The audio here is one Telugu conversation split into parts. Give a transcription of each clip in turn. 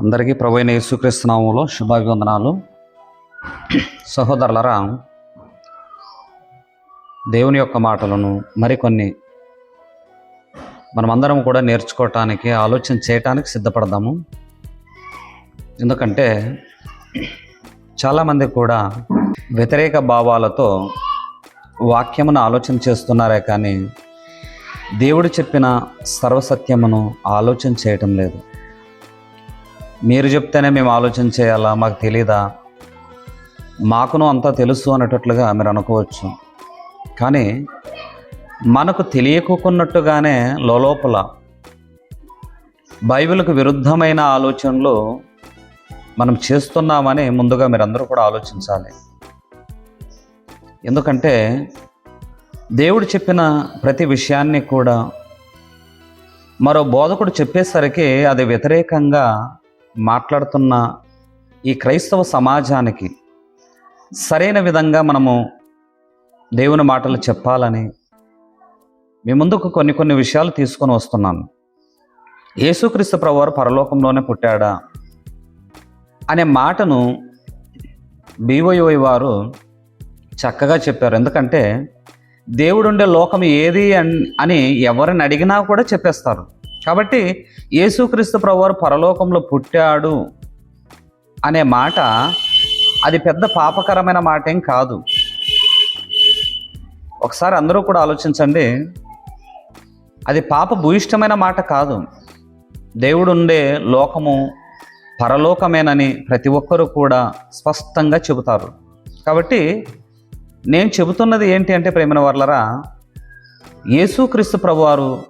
అందరికీ ప్రభు అయిన యేసుక్రీస్తునామంలో శుభాభివందనాలు. సహోదరులరా దేవుని యొక్క మాటలను మరికొన్ని మనమందరం కూడా నేర్చుకోవటానికి ఆలోచన చేయటానికి సిద్ధపడదాము. ఎందుకంటే చాలామంది కూడా వ్యతిరేక భావాలతో వాక్యమును ఆలోచన చేస్తున్నారే కానీ దేవుడు చెప్పిన సర్వసత్యమును ఆలోచన చేయటం లేదు. మీరు చెప్తేనే మేము ఆలోచన చేయాలా? మాకు తెలీదా? మాకును అంతా తెలుసు అనేటట్లుగా మీరు అనుకోవచ్చు. కానీ మనకు తెలియకున్నట్టుగానే లోపల బైబిల్కు విరుద్ధమైన ఆలోచనలు మనం చేస్తున్నామని ముందుగా మీరందరూ కూడా ఆలోచించాలి. ఎందుకంటే దేవుడు చెప్పిన ప్రతి విషయాన్ని కూడా మరో బోధకుడు చెప్పేసరికి అది వ్యతిరేకంగా మాట్లాడుతున్న ఈ క్రైస్తవ సమాజానికి సరైన విధంగా మనము దేవుని మాటలు చెప్పాలని మీ ముందుకు కొన్ని కొన్ని విషయాలు తీసుకొని వస్తున్నాను. యేసుక్రీస్తు ప్రభువారు పరలోకంలోనే పుట్టాడా అనే మాటను బీవైఓయి వారు చక్కగా చెప్పారు. ఎందుకంటే దేవుడుండే లోకం ఏది అని ఎవరిని అడిగినా కూడా చెప్పేస్తారు. కాబట్టి యేసుక్రీస్తు ప్రభువారు పరలోకంలో పుట్టాడు అనే మాట అది పెద్ద పాపకరమైన మాట ఏం కాదు. ఒకసారి అందరూ కూడా ఆలోచించండి. అది పాప భూయిష్టమైన మాట కాదు. దేవుడు ఉండే లోకము పరలోకమేనని ప్రతి ఒక్కరూ కూడా స్పష్టంగా చెబుతారు. కాబట్టి నేను చెబుతున్నది ఏంటి అంటే ప్రేమిన వర్లరా యేసుక్రీస్తు ప్రభువారు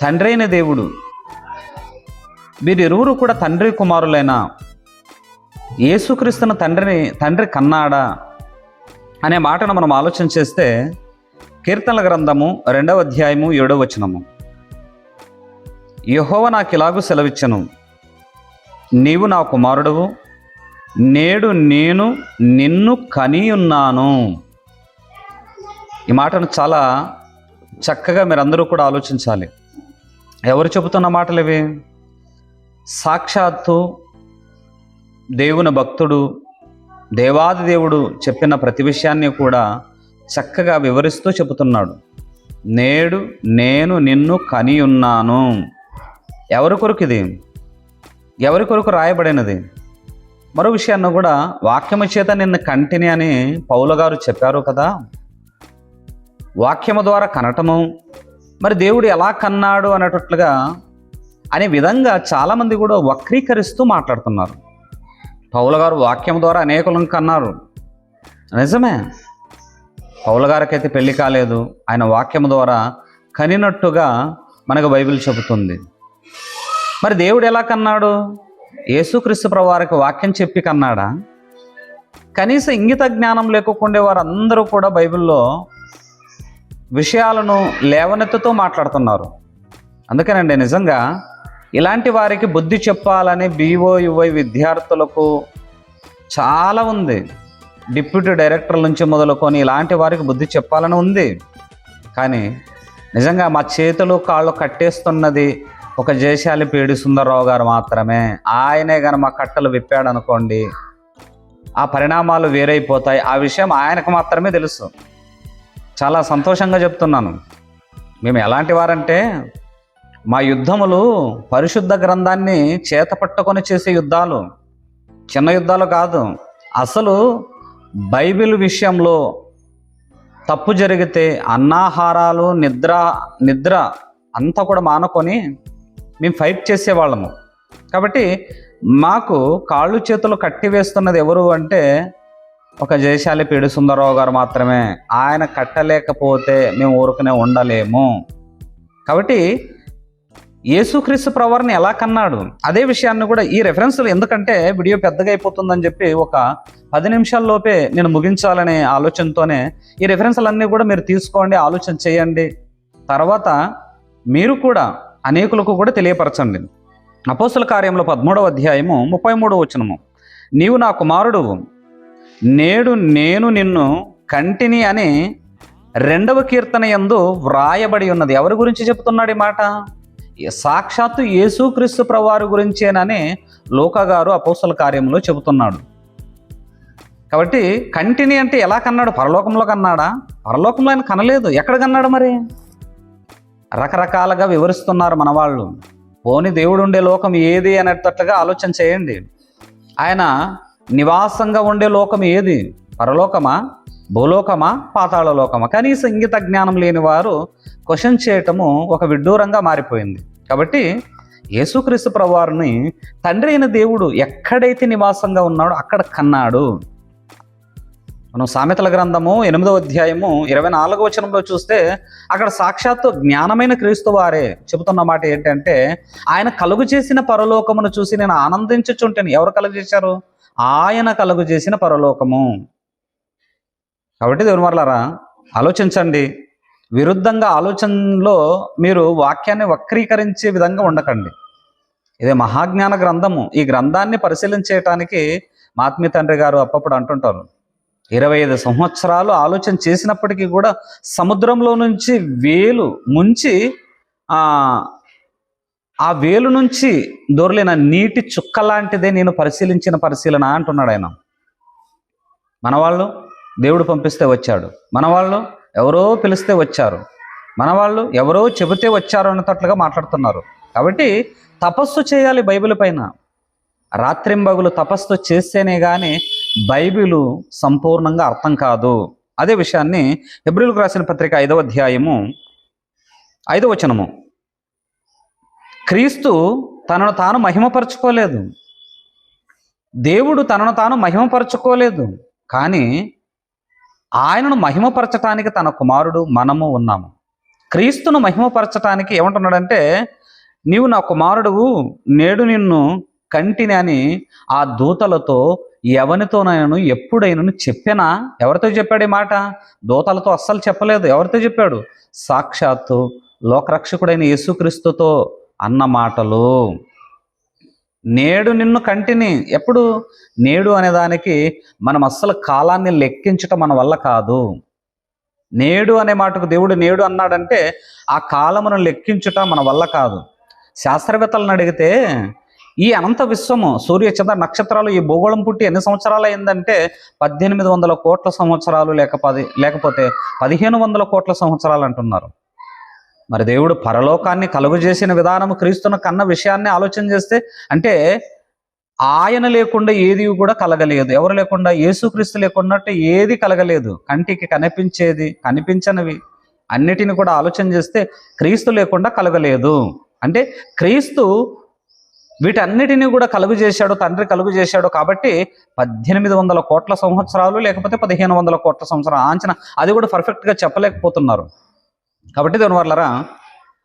తండ్రి అయిన దేవుడు. మీరిరువురు కూడా తండ్రి కుమారులైన యేసుక్రీస్తున్న తండ్రిని తండ్రి కన్నాడా అనే మాటను మనం ఆలోచన చేస్తే కీర్తనల గ్రంథము రెండవ అధ్యాయము ఏడవ వచనము. యహోవ నాకు ఇలాగూ సెలవిచ్చను. నీవు నా కుమారుడవు నేడు నేను నిన్ను కనియున్నాను. ఈ మాటను చాలా చక్కగా మీరందరూ కూడా ఆలోచించాలి. ఎవరు చెబుతున్న మాటలు ఇవి? సాక్షాత్తు దేవుని భక్తుడు దేవాది దేవుడు చెప్పిన ప్రతి విషయాన్ని కూడా చక్కగా వివరిస్తూ చెబుతున్నాడు. నేడు నేను నిన్ను కని ఉన్నాను. ఎవరి కొరకు ఇది? ఎవరి కొరకు రాయబడినది? మరో విషయాన్ని కూడా వాక్యము చేత నిన్ను కంటిని అని పౌలగారు చెప్పారు కదా. వాక్యము ద్వారా కనటము మరి దేవుడు ఎలా కన్నాడు అనేటట్లుగా అనే విధంగా చాలామంది కూడా వక్రీకరిస్తూ మాట్లాడుతున్నారు. పౌల గారు వాక్యం ద్వారా అనేకులను కన్నారు. నిజమే. పౌల గారికైతే పెళ్ళి కాలేదు. ఆయన వాక్యం ద్వారా కనినట్టుగా మనకు బైబిల్ చెబుతుంది. మరి దేవుడు ఎలా కన్నాడు? యేసుక్రీస్తు ప్రవారికి వాక్యం చెప్పి కన్నాడా? కనీస ఇంగిత జ్ఞానం లేకుండా వారందరూ కూడా బైబిల్లో విషయాలను లేవనెత్తుతూ మాట్లాడుతున్నారు. అందుకేనండి నిజంగా ఇలాంటి వారికి బుద్ధి చెప్పాలని బీఓయువై విద్యార్థులకు చాలా ఉంది. డిప్యూటీ డైరెక్టర్ల నుంచి మొదలుకొని ఇలాంటి వారికి బుద్ధి చెప్పాలని ఉంది. కానీ నిజంగా మా చేతులు కాళ్ళు కట్టేస్తున్నది ఒక జయశాలి పేడి సుందరరావు గారు మాత్రమే. ఆయనే కానీ మా కట్టలు విప్పాడు అనుకోండి ఆ పరిణామాలు వేరైపోతాయి. ఆ విషయం ఆయనకు మాత్రమే తెలుసు. చాలా సంతోషంగా చెప్తున్నాను. మేము ఎలాంటి వారంటే మా యుద్ధములు పరిశుద్ధ గ్రంథాన్ని చేత పట్టుకొని చేసే యుద్ధాలు. చిన్న యుద్ధాలు కాదు. అసలు బైబిల్ విషయంలో తప్పు జరిగితే అన్నాహారాలు నిద్ర నిద్ర అంతా కూడా మానుకొని మేము ఫైట్ చేసేవాళ్ళము. కాబట్టి మాకు కాళ్ళు చేతులు కట్టి వేస్తున్నది ఎవరు అంటే ఒక జయశాలి పీడి సుందరరావు గారు మాత్రమే ఆయన కట్టలేకపోతే మేము ఊరుకునే ఉండలేము. కాబట్టి యేసుక్రీస్తు ప్రవర్ని ఎలా కన్నాడు? అదే విషయాన్ని కూడా ఈ రెఫరెన్స్లు ఎందుకంటే వీడియో పెద్దగా అయిపోతుందని చెప్పి ఒక పది నిమిషాల్లోపే నేను ముగించాలనే ఆలోచనతోనే ఈ రెఫరెన్స్లన్నీ కూడా మీరు తీసుకోండి ఆలోచన చేయండి. తర్వాత మీరు కూడా అనేకులకు కూడా తెలియపరచండి. అపోస్తుల కార్యంలో పదమూడవ అధ్యాయము ముప్పై మూడవ వచనము. నీవు నా కుమారుడు నేడు నేను నిన్ను కంటిని అని రెండవ కీర్తన యందు వ్రాయబడి ఉన్నది. ఎవరి గురించి చెప్తున్నాడు ఈ మాట? సాక్షాత్తు యేసుక్రీస్తు ప్రవారు గురించేనని లోకగారు అపోసల కార్యంలో చెబుతున్నాడు. కాబట్టి కంటిని అంటే ఎలా కన్నాడు? పరలోకంలో కన్నాడా? పరలోకంలో ఆయన కనలేదు. ఎక్కడ కన్నాడు మరి? రకరకాలుగా వివరిస్తున్నారు మన వాళ్ళు పోని దేవుడు ఉండే లోకం ఏది అనేటట్లుగా ఆలోచన చేయండి. ఆయన నివాసంగా ఉండే లోకం ఏది? పరలోకమా? భూలోకమా? పాతాళ లోకమా? కనీసం ఇంగిత జ్ఞానం లేని వారు క్వశ్చన్ చేయటము ఒక విడ్డూరంగా మారిపోయింది. కాబట్టి యేసుక్రీస్తు ప్రభువారిని తండ్రి అయిన దేవుడు ఎక్కడైతే నివాసంగా ఉన్నాడో అక్కడ కన్నాడు. మనం సామెతల గ్రంథము ఎనిమిదో అధ్యాయము ఇరవై నాలుగో వచనంలో చూస్తే అక్కడ సాక్షాత్తు జ్ఞానమైన క్రీస్తు వారే. చెబుతున్న మాట ఏంటంటే ఆయన కలుగు చేసిన పరలోకమును చూసి నేను ఆనందించుచుంటాను. ఎవరు కలుగు చేశారు? ఆయన కలుగు చేసిన పరలోకము. కాబట్టి దేవుని ఆలోచించండి. విరుద్ధంగా ఆలోచనలో మీరు వాక్యాన్ని వక్రీకరించే విధంగా ఉండకండి. ఇదే మహాజ్ఞాన గ్రంథము. ఈ గ్రంథాన్ని పరిశీలించేయటానికి మాత్మీ తండ్రి గారు అప్పప్పుడు అంటుంటారు. ఇరవై ఐదు సంవత్సరాలు ఆలోచన చేసినప్పటికీ కూడా సముద్రంలో నుంచి వేలు ముంచి ఆ వేలు నుంచి దొరలిన నీటి చుక్క లాంటిదే నేను పరిశీలించిన పరిశీలన అంటున్నాడు ఆయన. మనవాళ్ళు దేవుడు పంపిస్తే వచ్చాడు. మనవాళ్ళు ఎవరో పిలిస్తే వచ్చారు. మనవాళ్ళు ఎవరో చెబితే వచ్చారు అన్నట్లుగా మాట్లాడుతున్నారు. కాబట్టి తపస్సు చేయాలి బైబిల్ పైన. రాత్రింబగులు తపస్సు చేస్తేనే కానీ బైబిలు సంపూర్ణంగా అర్థం కాదు. అదే విషయాన్ని ఎబ్రిల్కు రాసిన పత్రిక ఐదవ అధ్యాయము ఐదవ వచనము. క్రీస్తు తనను తాను మహిమపరచుకోలేదు. దేవుడు తనను తాను మహిమపరచుకోలేదు. కానీ ఆయనను మహిమపరచటానికి తన కుమారుడు మనము ఉన్నాము. క్రీస్తును మహిమపరచటానికి ఏమంటున్నాడంటే నీవు నా కుమారుడువు నేడు నిన్ను కంటిని అని ఆ దూతలతో ఎవనితోనైనాను ఎప్పుడైనా చెప్పినా? ఎవరితో చెప్పాడు ఈ మాట? దూతలతో అస్సలు చెప్పలేదు. ఎవరితో చెప్పాడు? సాక్షాత్తు లోకరక్షకుడైన యేసుక్రీస్తుతో అన్న మాటలు. నేడు నిన్ను కంటిని. ఎప్పుడు? నేడు అనే దానికి మనం అస్సలు కాలాన్ని లెక్కించటం మన వల్ల కాదు. నేడు అనే మాటకు దేవుడు నేడు అన్నాడంటే ఆ కాలమును లెక్కించుట మన వల్ల కాదు. శాస్త్రవేత్తలను అడిగితే ఈ అనంత విశ్వము సూర్య చంద్ర నక్షత్రాలు ఈ భూగోళం పుట్టి ఎన్ని సంవత్సరాలు అయిందంటే పద్దెనిమిది వందల కోట్ల సంవత్సరాలు లేక పది లేకపోతే పదిహేను వందల కోట్ల సంవత్సరాలు అంటున్నారు. మరి దేవుడు పరలోకాన్ని కలుగు చేసిన విధానము క్రీస్తును కన్న విషయాన్ని ఆలోచన చేస్తే అంటే ఆయన లేకుండా ఏది కూడా కలగలేదు. ఎవరు లేకుండా? యేసుక్రీస్తు లేకున్నట్టు ఏది కలగలేదు. కంటికి కనిపించేది కనిపించనివి అన్నిటిని కూడా ఆలోచన చేస్తే క్రీస్తు లేకుండా కలగలేదు. అంటే క్రీస్తు వీటన్నిటిని కూడా కలుగు చేశాడు తండ్రి కలుగు చేశాడు కాబట్టి పద్దెనిమిది వందల కోట్ల సంవత్సరాలు లేకపోతే పదిహేను వందల కోట్ల సంవత్సరాలు ఆంచన అది కూడా పర్ఫెక్ట్గా చెప్పలేకపోతున్నారు. కాబట్టి దాని వల్లరా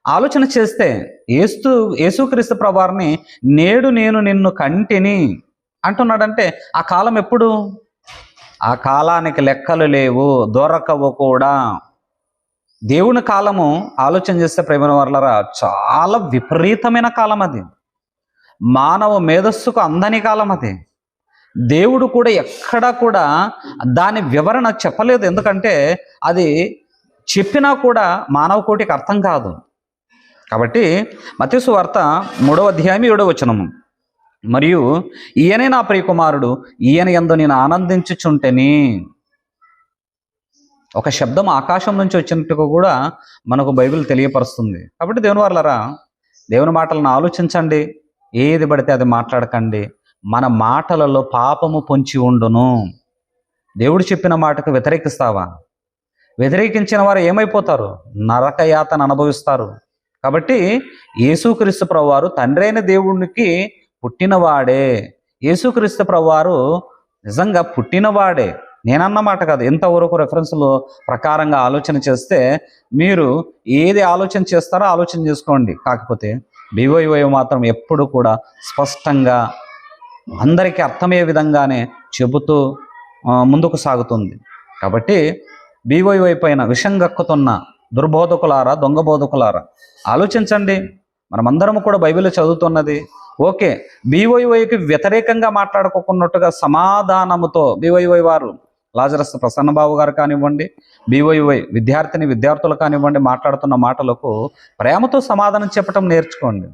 ఆలోచన చేస్తే ఏస్తు యేసుక్రీస్తు ప్రభారిని నేడు నేను నిన్ను కంటిని అంటున్నాడంటే ఆ కాలం ఎప్పుడు? ఆ కాలానికి లెక్కలు లేవు దొరకవు కూడా. దేవుని కాలము ఆలోచన చేస్తే ప్రేమ వర్లరా చాలా విపరీతమైన కాలం అది. మానవ మేధస్సుకు అందని కాలం అది. దేవుడు కూడా ఎక్కడా కూడా దాని వివరణ చెప్పలేదు. ఎందుకంటే అది చెప్పినా కూడా మానవ కోటికి అర్థం కాదు. కాబట్టి మత్స్సు వార్త మూడవ అధ్యాయం ఏడవ వచనము. మరియు ఈయనే నా ప్రియకుమారుడు ఈయన ఎందు నేను ఆనందించుచుంటేని. ఒక శబ్దం ఆకాశం నుంచి వచ్చినట్టుగా కూడా మనకు బైబిల్ తెలియపరుస్తుంది. కాబట్టి దేవుని వాళ్ళరా దేవుని మాటలను ఆలోచించండి. ఏది పడితే అది మాట్లాడకండి. మన మాటలలో పాపము పొంచి ఉండును. దేవుడు చెప్పిన మాటకు వ్యతిరేకిస్తావా? వ్యతిరేకించిన వారు ఏమైపోతారు? నరకయాతను అనుభవిస్తారు. కాబట్టి యేసుక్రీస్తు ప్రభువారు తండ్రైన దేవునికి పుట్టినవాడే. యేసుక్రీస్తు ప్రభువారు నిజంగా పుట్టినవాడే. నేనన్నమాట కాదు. ఎంతవరకు రెఫరెన్స్లు ప్రకారంగా ఆలోచన చేస్తే మీరు ఏది ఆలోచన చేస్తారో ఆలోచన చేసుకోండి. కాకపోతే బీవైవై మాత్రం ఎప్పుడు కూడా స్పష్టంగా అందరికీ అర్థమయ్యే విధంగానే చెబుతూ ముందుకు సాగుతుంది. కాబట్టి బీవైవై పైన విషం గక్కుతున్న దుర్బోధకులారా దొంగ బోధకులారా ఆలోచించండి. మనమందరం కూడా బైబిల్ చదువుతున్నది. ఓకే బీవైవైకి వ్యతిరేకంగా మాట్లాడుకోకున్నట్టుగా సమాధానముతో బీవైవై వారు లాజరస్ ప్రసన్నబాబు గారు కానివ్వండి బీవైవై విద్యార్థిని విద్యార్థులు కానివ్వండి మాట్లాడుతున్న మాటలకు ప్రేమతో సమాధానం చెప్పటం నేర్చుకోండి.